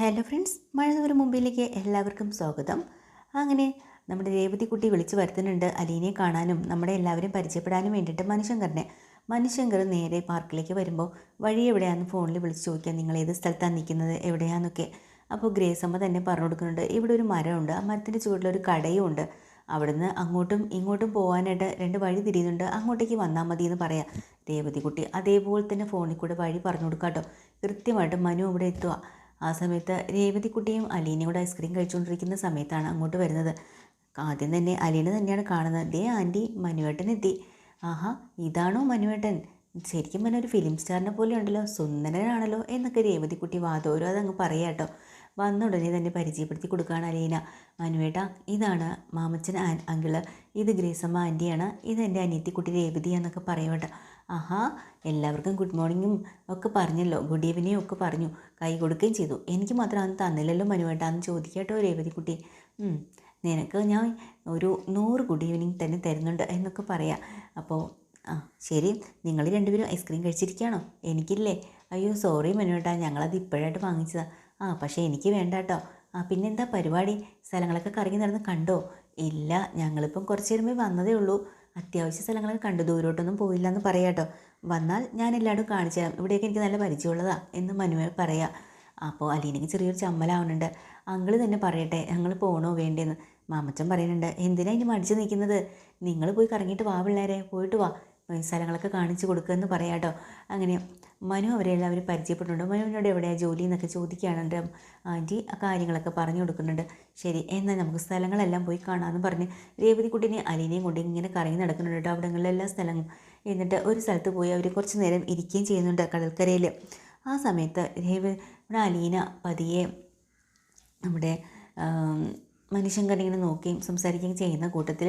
Hello friends മഴനൂര് മുമ്പിലേക്ക് എല്ലാവർക്കും സ്വാഗതം. അങ്ങനെ നമ്മുടെ രേവതിക്കുട്ടി വിളിച്ചു വരുത്തുന്നുണ്ട് അലീനെ കാണാനും നമ്മുടെ എല്ലാവരും പരിചയപ്പെടാനും വേണ്ടിയിട്ട് മനുശങ്കറിനെ മനുശങ്കർ നേരെ പാർക്കിലേക്ക് വരുമ്പോൾ വഴി എവിടെയാണെന്ന് ഫോണിൽ വിളിച്ചു ചോദിക്കുക നിങ്ങൾ ഏത് സ്ഥലത്താണ് നിൽക്കുന്നത് എവിടെയാണെന്നൊക്കെ അപ്പോൾ ഗ്രേസമ്മ തന്നെ പറഞ്ഞു കൊടുക്കുന്നുണ്ട് ഇവിടെ ഒരു മരമുണ്ട് ആ മരത്തിന്റെ ചുവട്ടിലൊരു കടയും ഉണ്ട്. അവിടുന്ന് അങ്ങോട്ടും ഇങ്ങോട്ടും പോകാനായിട്ട് രണ്ട് വഴി തിരിയുന്നുണ്ട് അങ്ങോട്ടേക്ക് വന്നാൽ മതി എന്ന് പറയാം. രേവതിക്കുട്ടി അതേപോലെ തന്നെ ഫോണിൽ കൂടെ വഴി പറഞ്ഞു കൊടുക്കാം കേട്ടോ കൃത്യമായിട്ട് മനു അവിടെ എത്തുക ആ സമയത്ത് രേവതിക്കുട്ടിയും അലീനയും കൂടെ ഐസ്ക്രീം കഴിച്ചുകൊണ്ടിരിക്കുന്ന സമയത്താണ് അങ്ങോട്ട് വരുന്നത്. ആദ്യം തന്നെ അലീന തന്നെയാണ് കാണുന്നത്. ദേ ആന്റി മനുവേട്ടൻ എത്തി. ആഹാ ഇതാണോ മനുവേട്ടൻ? ശരിക്കും പറഞ്ഞ ഒരു ഫിലിം സ്റ്റാറിനെ പോലെ ഉണ്ടല്ലോ. സുന്ദരനാണല്ലോ എന്നൊക്കെ രേവതിക്കുട്ടി വാതോരോ അതങ്ങ് പറയാട്ടോ വന്ന ഉടനെ തന്നെ പരിചയപ്പെടുത്തി കൊടുക്കുകയാണ് അലീന. മനുവേട്ട ഇതാണ് മാമച്ചൻ ആൻ അങ്കിൾ. ഇത് ഗ്രേസമ്മ ആന്റിയാണ്. ഇത് എന്റെ അനിയത്തിക്കുട്ടി രേവതി എന്നൊക്കെ പറയുമേട്ട ആഹാ എല്ലാവർക്കും ഗുഡ് മോർണിംഗും ഒക്കെ പറഞ്ഞല്ലോ. ഗുഡ് ഈവനിങ്ങും ഒക്കെ പറഞ്ഞു. കൈ കൊടുക്കുകയും ചെയ്തു. എനിക്ക് മാത്രം അന്ന് തന്നില്ലല്ലോ മനുവേട്ടാന്ന് ചോദിക്കട്ടോ രേവതിക്കുട്ടി നിനക്ക് ഞാൻ ഒരു നൂറ് ഗുഡ് ഈവനിങ് തന്നെ തരുന്നുണ്ട് എന്നൊക്കെ പറയാം. അപ്പോൾ ആ ശരി. നിങ്ങൾ രണ്ടുപേരും ഐസ്ക്രീം കഴിച്ചിരിക്കുകയാണോ? എനിക്കില്ലേ. അയ്യോ സോറി മനുവേട്ടാ. ഞങ്ങളത് ഇപ്പോഴായിട്ട് വാങ്ങിച്ചതാണ് ആ പക്ഷേ എനിക്ക് വേണ്ട കേട്ടോ. ആ പിന്നെന്താ പരിപാടി? സ്ഥലങ്ങളൊക്കെ കറങ്ങി നടന്ന് കണ്ടോ? ഇല്ല ഞങ്ങളിപ്പം കുറച്ച് നേരമേ വന്നതേ ഉള്ളൂ. അത്യാവശ്യ സ്ഥലങ്ങളൊക്കെ കണ്ടു ദൂരോട്ടൊന്നും പോയില്ല എന്ന് പറയാം കേട്ടോ. വന്നാൽ ഞാൻ എല്ലായിടും കാണിച്ചു തരാം. ഇവിടെയൊക്കെ എനിക്ക് നല്ല പരിചയമുള്ളതാണ് എന്ന് മനുവേ പറയാം. അപ്പോൾ അലീനയ്ക്ക് ചെറിയൊരു ചമ്മലാവുന്നുണ്ട്. അങ്ങൾ തന്നെ പറയട്ടെ ഞങ്ങൾ പോകണോ വേണ്ടേന്ന്. മാമച്ചൻ പറയുന്നുണ്ട് എന്തിനാ ഇനി മടിച്ച് നിൽക്കുന്നത്? നിങ്ങൾ പോയി കറങ്ങിയിട്ട് വാ പിള്ളേരെ പോയിട്ട് വാ. സ്ഥലങ്ങളൊക്കെ കാണിച്ചു കൊടുക്കുക എന്ന് പറയാം കേട്ടോ. അങ്ങനെ മനു അവരെ എല്ലാവരും പരിചയപ്പെട്ടുണ്ടോ മനുവിനോട് എവിടെയാണ് ജോലി എന്നൊക്കെ ചോദിക്കുകയാണെങ്കിൽ ആന്റി ആ കാര്യങ്ങളൊക്കെ പറഞ്ഞു കൊടുക്കുന്നുണ്ട്. ശരി എന്നാൽ നമുക്ക് സ്ഥലങ്ങളെല്ലാം പോയി കാണാമെന്ന് പറഞ്ഞ് രേവതിക്കുട്ടിനെ അലീനയും കൊണ്ട് ഇങ്ങനെ കറങ്ങി നടക്കുന്നുണ്ട് കേട്ടോ. അവിടങ്ങളിലെല്ലാ സ്ഥലം എന്നിട്ട് ഒരു സ്ഥലത്ത് പോയി അവർ കുറച്ച് നേരം ഇരിക്കുകയും ചെയ്യുന്നുണ്ട് കടൽക്കരയിൽ. ആ സമയത്ത് രേവ ഇവിടെ അലീന പതിയെ നമ്മുടെ മനുഷ്യൻ ഇങ്ങനെ നോക്കുകയും സംസാരിക്കുകയും ചെയ്യുന്ന കൂട്ടത്തിൽ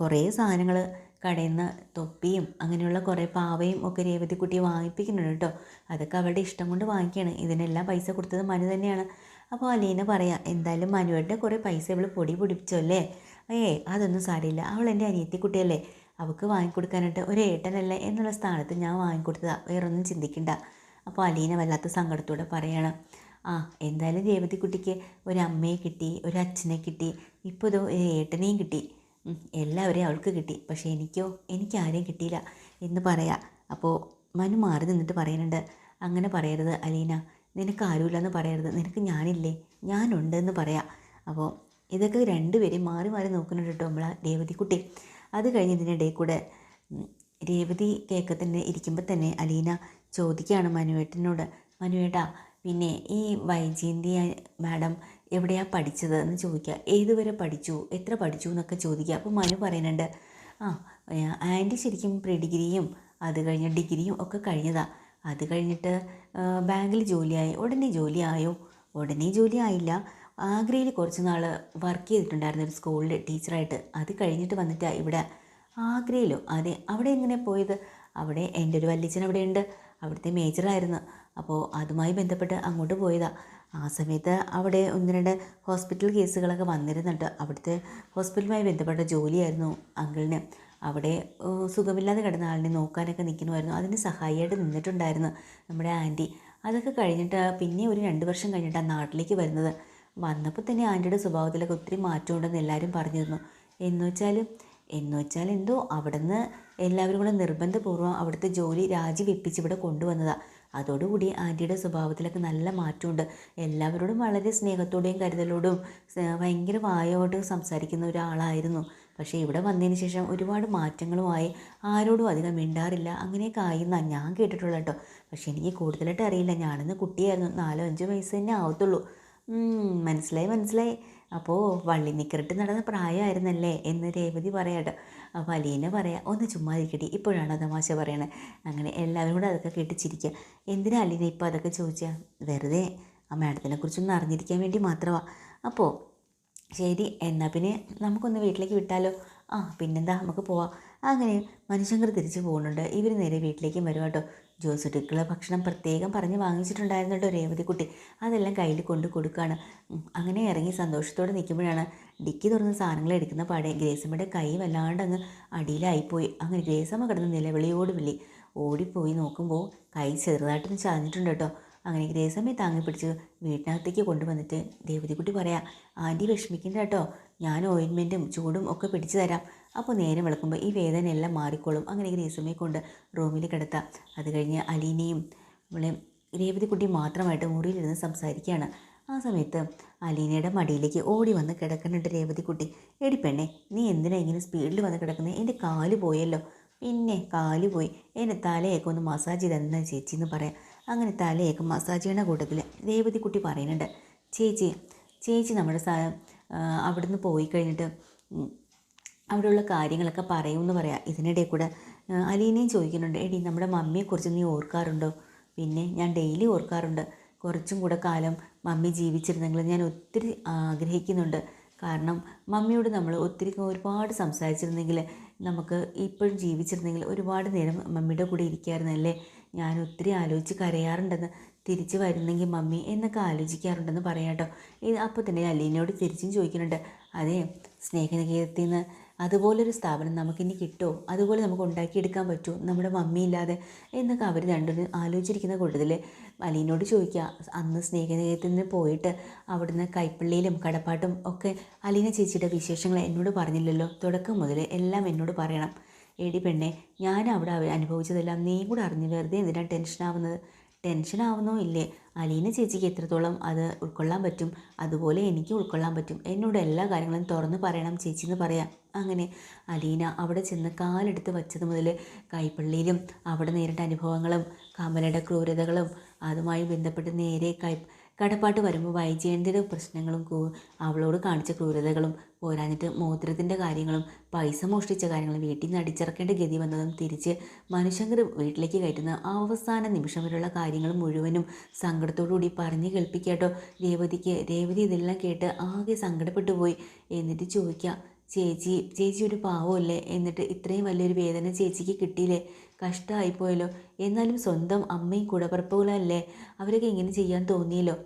കുറേ സാധനങ്ങൾ കടയിൽ നിന്ന് തൊപ്പിയും അങ്ങനെയുള്ള കുറേ പാവയും ഒക്കെ രേവതിക്കുട്ടി വാങ്ങിപ്പിക്കുന്നുണ്ട് കേട്ടോ. അതൊക്കെ അവളുടെ ഇഷ്ടം കൊണ്ട് വാങ്ങിക്കുകയാണ്. ഇതിനെല്ലാം പൈസ കൊടുത്തത് മനു തന്നെയാണ്. അപ്പോൾ അലീന പറയാം എന്തായാലും മനുവേട്ടന്റെ കുറേ പൈസ ഇവൾ പൊടി പിടിപ്പിച്ചല്ലേ ഏ അതൊന്നും സാരമില്ല. അവൾ എന്റെ അനിയത്തിക്കുട്ടിയല്ലേ. അവൾക്ക് വാങ്ങിക്കൊടുക്കാനായിട്ട് ഒരു ഏട്ടനല്ലേ എന്നുള്ള സ്ഥാനത്ത് ഞാൻ വാങ്ങിക്കൊടുത്തതാ. വേറൊന്നും ചിന്തിക്കണ്ട. അപ്പോൾ അലീന വല്ലാത്ത സങ്കടത്തോടെ പറയണം ആ എന്തായാലും രേവതിക്കുട്ടിക്ക് ഒരു അമ്മയെ കിട്ടി ഒരു അച്ഛനെ കിട്ടി. ഇപ്പോൾ ഇതോ ഏട്ടനെയും കിട്ടി. എല്ലാവരെയും അവൾക്ക് കിട്ടി. പക്ഷേ എനിക്കോ എനിക്ക് ആരെയും കിട്ടിയില്ല എന്ന് പറയാ. അപ്പോൾ മനു മാറി നിന്നിട്ട് പറയുന്നുണ്ട് അങ്ങനെ പറയരുത് അലീന. നിനക്ക് ആരുമില്ലെന്ന് പറയരുത്. നിനക്ക് ഞാനില്ലേ? ഞാനുണ്ട് എന്ന് പറയാം. അപ്പോൾ ഇതൊക്കെ രണ്ടുപേരെയും മാറി മാറി നോക്കുന്നുണ്ട് കേട്ടോ നമ്മളെ രേവതിക്കുട്ടി. അത് കഴിഞ്ഞ് ഇതിനിടയിൽ കൂടെ രേവതി കേക്ക് ഇരിക്കുമ്പോൾ തന്നെ അലീന ചോദിക്കുകയാണ് മനുവേട്ടനോട്. മനുവേട്ടാ പിന്നെ ഈ വൈജയന്തി മാഡം എവിടെയാണ് പഠിച്ചത് എന്ന് ചോദിക്കുക ഏതുവരെ പഠിച്ചു? എത്ര പഠിച്ചു എന്നൊക്കെ ചോദിക്കുക. അപ്പോൾ മനു പറയുന്നുണ്ട് ആ ആന്റി ശരിക്കും പ്രീ ഡിഗ്രിയും അത് കഴിഞ്ഞ ഡിഗ്രിയും ഒക്കെ കഴിഞ്ഞതാണ് അത് കഴിഞ്ഞിട്ട് ബാങ്കിൽ ജോലിയായി. ഉടനെ ജോലിയായോ ഉടനെ ജോലി ആയില്ല. ആഗ്രയിൽ കുറച്ച് നാൾ വർക്ക് ചെയ്തിട്ടുണ്ടായിരുന്നു ഒരു സ്കൂളിൽ ടീച്ചറായിട്ട്. അത് കഴിഞ്ഞിട്ട് വന്നിട്ടാണ് ഇവിടെ. ആഗ്രയിലോ? അതെ. അവിടെ എങ്ങനെ പോയത്? അവിടെ എന്റെ ഒരു വല്ലിച്ചൻ അവിടെയുണ്ട്. അവിടുത്തെ മേജറായിരുന്നു. അപ്പോൾ അതുമായി ബന്ധപ്പെട്ട് അങ്ങോട്ട് പോയതാ. ആ സമയത്ത് അവിടെ ഒന്ന് രണ്ട് ഹോസ്പിറ്റൽ കേസുകളൊക്കെ വന്നിരുന്നുണ്ട്. അവിടുത്തെ ഹോസ്പിറ്റലുമായി ബന്ധപ്പെട്ട ജോലിയായിരുന്നു അങ്കിളിന്. അവിടെ സുഖമില്ലാതെ കിടന്ന ആളിനെ നോക്കാനൊക്കെ നിൽക്കണമായിരുന്നു അതിന് സഹായിയായിട്ട് നിന്നിട്ടുണ്ടായിരുന്നു നമ്മുടെ ആന്റി. അതൊക്കെ കഴിഞ്ഞിട്ട് പിന്നെ ഒരു രണ്ട് വർഷം കഴിഞ്ഞിട്ടാണ് നാട്ടിലേക്ക് വരുന്നത്. വന്നപ്പോൾ തന്നെ ആന്റിയുടെ സ്വഭാവത്തിലൊക്കെ ഒത്തിരി മാറ്റമുണ്ടെന്ന് എല്ലാവരും പറഞ്ഞിരുന്നു. എന്ന് വെച്ചാൽ വെച്ചാൽ എന്തോ അവിടുന്ന് എല്ലാവരും കൂടെ നിർബന്ധപൂർവം അവിടുത്തെ ജോലി രാജിവെപ്പിച്ച് ഇവിടെ കൊണ്ടുവന്നതാണ് അതോടുകൂടി ആന്റിയുടെ സ്വഭാവത്തിലൊക്കെ നല്ല മാറ്റമുണ്ട്. എല്ലാവരോടും വളരെ സ്നേഹത്തോടെയും കരുതലോടും ഭയങ്കര വായോട്ട് സംസാരിക്കുന്ന ഒരാളായിരുന്നു. പക്ഷേ ഇവിടെ വന്നതിന് ശേഷം ഒരുപാട് മാറ്റങ്ങളുമായി ആരോടും അധികം മിണ്ടാറില്ല. അങ്ങനെയൊക്കെ ആയിരുന്നാണ് ഞാൻ കേട്ടിട്ടുള്ളത് കേട്ടോ. പക്ഷേ എനിക്ക് കൂടുതലായിട്ട് അറിയില്ല. ഞാനിന്ന് കുട്ടിയായിരുന്നു. നാലോ അഞ്ചോ വയസ്സ് തന്നെ ആവത്തുള്ളൂ. മനസ്സിലായി മനസ്സിലായി. അപ്പോൾ വള്ളി നിക്കറിട്ട് നടന്ന പ്രായമായിരുന്നല്ലേ എന്ന് രേവതി പറയാട്ടോ. അപ്പോൾ അലീന പറയാം ഒന്ന് ചുമ്മാ ഇരിക്കട്ടെ ഇപ്പോഴാണോ തമാശ പറയണത് അങ്ങനെ എല്ലാവരും കൂടെ അതൊക്കെ കേട്ട് ചിരിക്കുക എന്തിനാ അലീന ഇപ്പോൾ അതൊക്കെ ചോദിച്ചാൽ വെറുതെ ആ മാഡത്തിനെ കുറിച്ചൊന്ന് അറിഞ്ഞിരിക്കാൻ വേണ്ടി മാത്രമാണ് അപ്പോൾ ശരി എന്നാൽ പിന്നെ നമുക്കൊന്ന് വീട്ടിലേക്ക് വിട്ടാലോ? ആ പിന്നെന്താ നമുക്ക് പോവാം. അങ്ങനെ മനുഷ്യങ്കർ തിരിച്ചു പോകുന്നുണ്ട് ഇവർ നേരെ വീട്ടിലേക്കും വരുവാട്ടോ. ജോസുട്ടിക്കുള്ള ഭക്ഷണം പ്രത്യേകം പറഞ്ഞ് വാങ്ങിച്ചിട്ടുണ്ടായിരുന്നു കേട്ടോ. രേവതിക്കുട്ടി അതെല്ലാം കയ്യിൽ കൊണ്ട് കൊടുക്കുകയാണ് അങ്ങനെ ഇറങ്ങി സന്തോഷത്തോടെ നിൽക്കുമ്പോഴാണ് ഡിക്കി തുറന്ന് സാധനങ്ങൾ എടുക്കുന്ന പാടെ ഗ്രേസമ്മയുടെ കൈ വല്ലാണ്ട് അങ്ങ് അടിയിലായിപ്പോയി. അങ്ങനെ ഗ്രേസമ്മ കിടന്ന് നിലവിളിയോട് വിളി. ഓടിപ്പോയി നോക്കുമ്പോൾ കൈ ചെറുതായിട്ടൊന്ന് ചാഞ്ഞിട്ടുണ്ട് കേട്ടോ. അങ്ങനെ ഗ്രേസമ്മയെ താങ്ങി പിടിച്ച് വീട്ടിനകത്തേക്ക് കൊണ്ടുവന്നിട്ട് ദേവതിക്കുട്ടി പറയാം ആന്റി വിഷമിക്കണ്ട കേട്ടോ ഞാൻ ഓയിൻമെന്റും ചൂടും ഒക്കെ പിടിച്ചു തരാം. അപ്പോൾ നേരം വിളക്കുമ്പോൾ ഈ വേദന എല്ലാം മാറിക്കോളും. അങ്ങനെ ഗ്രേസമ്മയെ കൊണ്ട് റൂമിൽ കിടത്താം. അത് കഴിഞ്ഞ് അലീനയും നമ്മളെ രേവതിക്കുട്ടി മാത്രമായിട്ട് മുറിയിലിരുന്ന് സംസാരിക്കുകയാണ്. ആ സമയത്ത് അലീനയുടെ മടിയിലേക്ക് ഓടി വന്ന് കിടക്കുന്നുണ്ട് രേവതിക്കുട്ടി. എടി പെണ്ണെ നീ എന്തിനാ ഇങ്ങനെ സ്പീഡിൽ വന്ന് കിടക്കുന്നത് എന്റെ കാൽ പോയല്ലോ. പിന്നെ കാൽ പോയി. എന്റെ തലയൊക്കെ ഒന്ന് മസാജ് ചെയ്തെന്നാ ചേച്ചി എന്ന് പറയാം. അങ്ങനെ തലയൊക്കെ മസാജ് ചെയ്യണ കൂട്ടത്തിൽ രേവതിക്കുട്ടി പറയുന്നുണ്ട് ചേച്ചി ചേച്ചി നമ്മുടെ അവിടുന്ന് പോയി കഴിഞ്ഞിട്ട് അവിടെയുള്ള കാര്യങ്ങളൊക്കെ പറയുമെന്ന് പറയാം. ഇതിനിടയിൽ കൂടെ അലീനയും ചോദിക്കുന്നുണ്ട് എടി നമ്മുടെ മമ്മിയെക്കുറിച്ച് നീ ഓർക്കാറുണ്ടോ? പിന്നെ ഞാൻ ഡെയിലി ഓർക്കാറുണ്ട്. കുറച്ചും കൂടെ കാലം മമ്മി ജീവിച്ചിരുന്നെങ്കിൽ ഞാൻ ഒത്തിരി ആഗ്രഹിക്കുന്നുണ്ട്. കാരണം മമ്മിയോട് നമ്മൾ ഒത്തിരി ഒരുപാട് സംസാരിച്ചിരുന്നെങ്കിൽ നമുക്ക് ഇപ്പോഴും ജീവിച്ചിരുന്നെങ്കിൽ ഒരുപാട് നേരം മമ്മിയുടെ കൂടെ ഇരിക്കാമായിരുന്നല്ലേ ഞാൻ ഒത്തിരി ആലോചിച്ച് കരയാറുണ്ടെന്ന് തിരിച്ച് വരുന്നെങ്കിൽ മമ്മി എന്നൊക്കെ ആലോചിക്കാറുണ്ടെന്ന് പറയാട്ടോ. ഇത് അപ്പോൾ തന്നെ അലീനയോട് തിരിച്ചും ചോദിക്കുന്നുണ്ട്. അതെ സ്നേഹനികേതത്തിൽ നിന്ന് അതുപോലൊരു സ്ഥാപനം നമുക്കിനി കിട്ടുമോ? അതുപോലെ നമുക്ക് ഉണ്ടാക്കിയെടുക്കാൻ പറ്റുമോ? നമ്മുടെ മമ്മി ഇല്ലാതെ എന്നൊക്കെ അവർ രണ്ടുപേരും ആലോചിച്ചിരിക്കുന്ന കൂട്ടത്തിൽ അലീനോട് ചോദിക്കുക. അന്ന് സ്നേഹനികേതത്തിൽ നിന്ന് പോയിട്ട് അവിടുന്ന് കൈപ്പള്ളിയിലും കടപ്പാട്ടും ഒക്കെ അലീന ചേച്ചിയുടെ വിശേഷങ്ങൾ എന്നോട് പറഞ്ഞില്ലല്ലോ. തുടക്കം മുതൽ എല്ലാം എന്നോട് പറയണം. എടി പെണ്ണെ ഞാൻ അവിടെ അനുഭവിച്ചതെല്ലാം നീ കൂടെ അറിഞ്ഞു വെറുതെ എന്തിനാണ് ടെൻഷനാവുന്നത് ടെൻഷനാവുന്നോ ഇല്ലേ? അലീന ചേച്ചിക്ക് എത്രത്തോളം അത് ഉൾക്കൊള്ളാൻ പറ്റും? അതുപോലെ എനിക്ക് ഉൾക്കൊള്ളാൻ പറ്റും. എന്നോട് എല്ലാ കാര്യങ്ങളും തുറന്ന് പറയണം ചേച്ചി എന്ന് പറയാം. അങ്ങനെ അലീന അവിടെ ചെന്ന് കാലെടുത്ത് വച്ചത് മുതൽ കൈപ്പള്ളിയിലും അവിടെ നേരിട്ട അനുഭവങ്ങളും കമലയുടെ ക്രൂരതകളും അതുമായി ബന്ധപ്പെട്ട് നേരെ കൈ കടപ്പാട്ട് വരുമ്പോൾ വൈജയന്തിയുടെ പ്രശ്നങ്ങളും അവളോട് കാണിച്ച ക്രൂരതകളും പോരാഞ്ഞിട്ട് മോതിരത്തിന്റെ കാര്യങ്ങളും പൈസ മോഷ്ടിച്ച കാര്യങ്ങളും വീട്ടിൽ നിന്ന് അടിച്ചിറക്കേണ്ട ഗതി വന്നതും തിരിച്ച് മനുഷ്യങ്കർ വീട്ടിലേക്ക് കയറ്റുന്ന അവസാന നിമിഷം വരെയുള്ള കാര്യങ്ങൾ മുഴുവനും സങ്കടത്തോടുകൂടി പറഞ്ഞ് കേൾപ്പിക്കാട്ടോ. രേവതിക്ക് രേവതി ഇതെല്ലാം കേട്ട് ആകെ സങ്കടപ്പെട്ടു പോയി. എന്നിട്ട് ചോദിക്കുക ചേച്ചി ചേച്ചി ഒരു പാവമല്ലേ? എന്നിട്ട് ഇത്രയും വലിയൊരു വേദന ചേച്ചിക്ക് കിട്ടിയില്ലേ? കഷ്ടമായിപ്പോയല്ലോ എന്നാലും സ്വന്തം അമ്മയും കൂടപ്പറപ്പുകളല്ലേ അവരൊക്കെ ഇങ്ങനെ ചെയ്യാൻ തോന്നിയല്ലോ.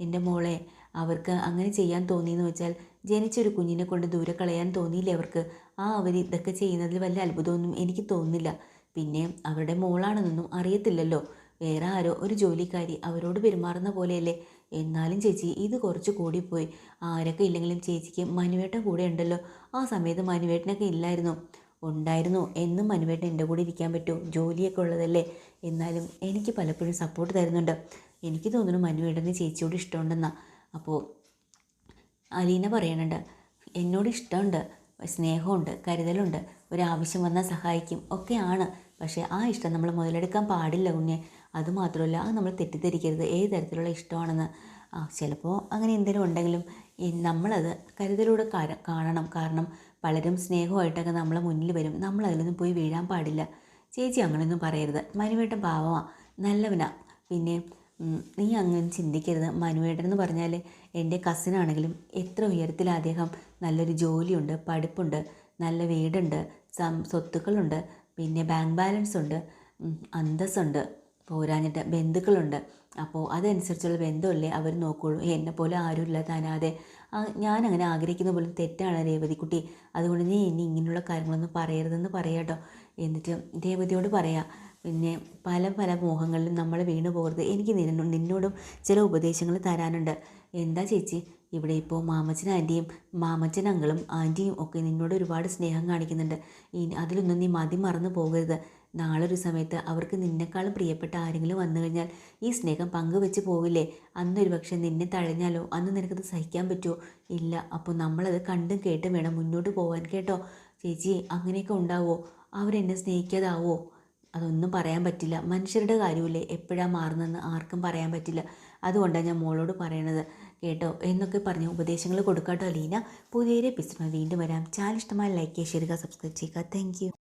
എന്റെ മോളെ അവർക്ക് അങ്ങനെ ചെയ്യാൻ തോന്നിയെന്ന് വെച്ചാൽ ജനിച്ചൊരു കുഞ്ഞിനെ കൊണ്ട് ദൂരെ കളയാൻ തോന്നിയില്ലേ അവർക്ക്? ആ അവർ ഇതൊക്കെ ചെയ്യുന്നതിൽ വലിയ അത്ഭുതമൊന്നും എനിക്ക് തോന്നുന്നില്ല. പിന്നെ അവരുടെ മോളാണെന്നൊന്നും അറിയത്തില്ലല്ലോ. വേറെ ആരോ ഒരു ജോലിക്കാരി അവരോട് പെരുമാറുന്ന പോലെയല്ലേ? എന്നാലും ചേച്ചി ഇത് കുറച്ച് കൂടിപ്പോയി. ആരൊക്കെ ഇല്ലെങ്കിലും ചേച്ചിക്ക് മനുവേട്ടൻ കൂടെ ഉണ്ടല്ലോ. ആ സമയത്ത് മനുവേട്ടനൊക്കെ ഇല്ലായിരുന്നു. ഉണ്ടായിരുന്നു. എന്നും മനുവേട്ടൻ എന്റെ കൂടെ ഇരിക്കാൻ പറ്റുമോ ജോലിയൊക്കെ ഉള്ളതല്ലേ. എന്നാലും എനിക്ക് പലപ്പോഴും സപ്പോർട്ട് തരുന്നുണ്ട്. എനിക്ക് തോന്നുന്നു മനുവേട്ടന് ചേച്ചിയോട് ഇഷ്ടമുണ്ടെന്നാണ് അപ്പോൾ അലീന പറയണുണ്ട്. എന്നോട് ഇഷ്ടമുണ്ട്. സ്നേഹമുണ്ട്. കരുതലുണ്ട്. ഒരാവശ്യം വന്നാൽ സഹായിക്കും. ഒക്കെയാണ്. പക്ഷേ ആ ഇഷ്ടം നമ്മൾ മുതലെടുക്കാൻ പാടില്ല കുഞ്ഞെ. അതുമാത്രമല്ല അത് നമ്മൾ തെറ്റിദ്ധരിക്കരുത്. ഏത് തരത്തിലുള്ള ഇഷ്ടമാണെന്ന്. ആ ചിലപ്പോൾ അങ്ങനെ എന്തെങ്കിലും ഉണ്ടെങ്കിലും നമ്മളത് കരുതലൂടെ കാണണം. കാരണം പലരും സ്നേഹമായിട്ടൊക്കെ നമ്മളെ മുന്നിൽ വരും. നമ്മൾ അതിലൊന്നും പോയി വീഴാൻ പാടില്ല. ചേച്ചി അങ്ങനെയൊന്നും പറയരുത്. മനുവേട്ടൻ പാവമാണ് നല്ലവനാ. പിന്നെ നീ അങ്ങനെ ചിന്തിക്കരുത്. മനുവേട്ടൻ എന്ന് പറഞ്ഞാൽ എന്റെ കസിനാണെങ്കിലും എത്ര ഉയരത്തിൽ അദ്ദേഹം. നല്ലൊരു ജോലിയുണ്ട് പഠിപ്പുണ്ട് നല്ല വീടുണ്ട് സ്വത്തുക്കളുണ്ട്. പിന്നെ ബാങ്ക് ബാലൻസ് ഉണ്ട്. അന്തസ്സുണ്ട്. പോരാഞ്ഞിട്ട് ബന്ധുക്കളുണ്ട്. അപ്പോൾ അതനുസരിച്ചുള്ള ബന്ധമല്ലേ അവർ നോക്കുകയുള്ളൂ എന്നെ പോലെ ആരുമില്ല തനാതെ ഞാൻ അങ്ങനെ ആഗ്രഹിക്കുന്ന പോലും തെറ്റാണ് രേവതിക്കുട്ടി. അതുകൊണ്ട് നീ ഇനി ഇങ്ങനെയുള്ള കാര്യങ്ങളൊന്നും പറയരുതെന്ന് പറയാട്ടോ എന്നിട്ട് രേവതിയോട് പറയാം പിന്നെ പല പല മോഹങ്ങളിലും നമ്മൾ വീണു പോകരുത് എനിക്ക് നിന്നോടും ചില ഉപദേശങ്ങൾ തരാനുണ്ട്. എന്താ ചേച്ചി? ഇവിടെ ഇപ്പോൾ മാമച്ചൻ ആന്റിയും മാമച്ചൻ അങ്കളും ആന്റിയും ഒക്കെ നിന്നോട് ഒരുപാട് സ്നേഹം കാണിക്കുന്നുണ്ട്. അതിലൊന്നും നീ മതി മറന്നു പോകരുത്. നാളെ ഒരു സമയത്ത് അവർക്ക് നിന്നെക്കാളും പ്രിയപ്പെട്ട ആരെങ്കിലും വന്നു കഴിഞ്ഞാൽ ഈ സ്നേഹം പങ്കുവെച്ച് പോവില്ലേ അന്നൊരു പക്ഷേ നിന്നെ തഴഞ്ഞാലോ? അന്ന് നിനക്കത് സഹിക്കാൻ പറ്റുമോ? ഇല്ല അപ്പോൾ നമ്മളത് കണ്ടും കേട്ടും വേണം മുന്നോട്ട് പോകാൻ കേട്ടോ. ചേച്ചി അങ്ങനെയൊക്കെ ഉണ്ടാവോ? അവരെന്നെ സ്നേഹിക്കാതാവോ? അതൊന്നും പറയാൻ പറ്റില്ല. മനുഷ്യരുടെ കാര്യമില്ലേ എപ്പോഴാണ് മാറുന്നതെന്ന് ആർക്കും പറയാൻ പറ്റില്ല. അതുകൊണ്ടാണ് ഞാൻ മോളോട് പറയണത്. കേട്ടോ. എന്നൊക്കെ പറഞ്ഞ് ഉപദേശങ്ങൾ കൊടുക്കാട്ടോ ലീന പുതിയൊരു എപ്പിസോഡ് വീണ്ടും വരാം. ചാനൽ ഇഷ്ടമായ ലൈക്ക് ചെയ്യുക സബ്സ്ക്രൈബ് ചെയ്യുക താങ്ക്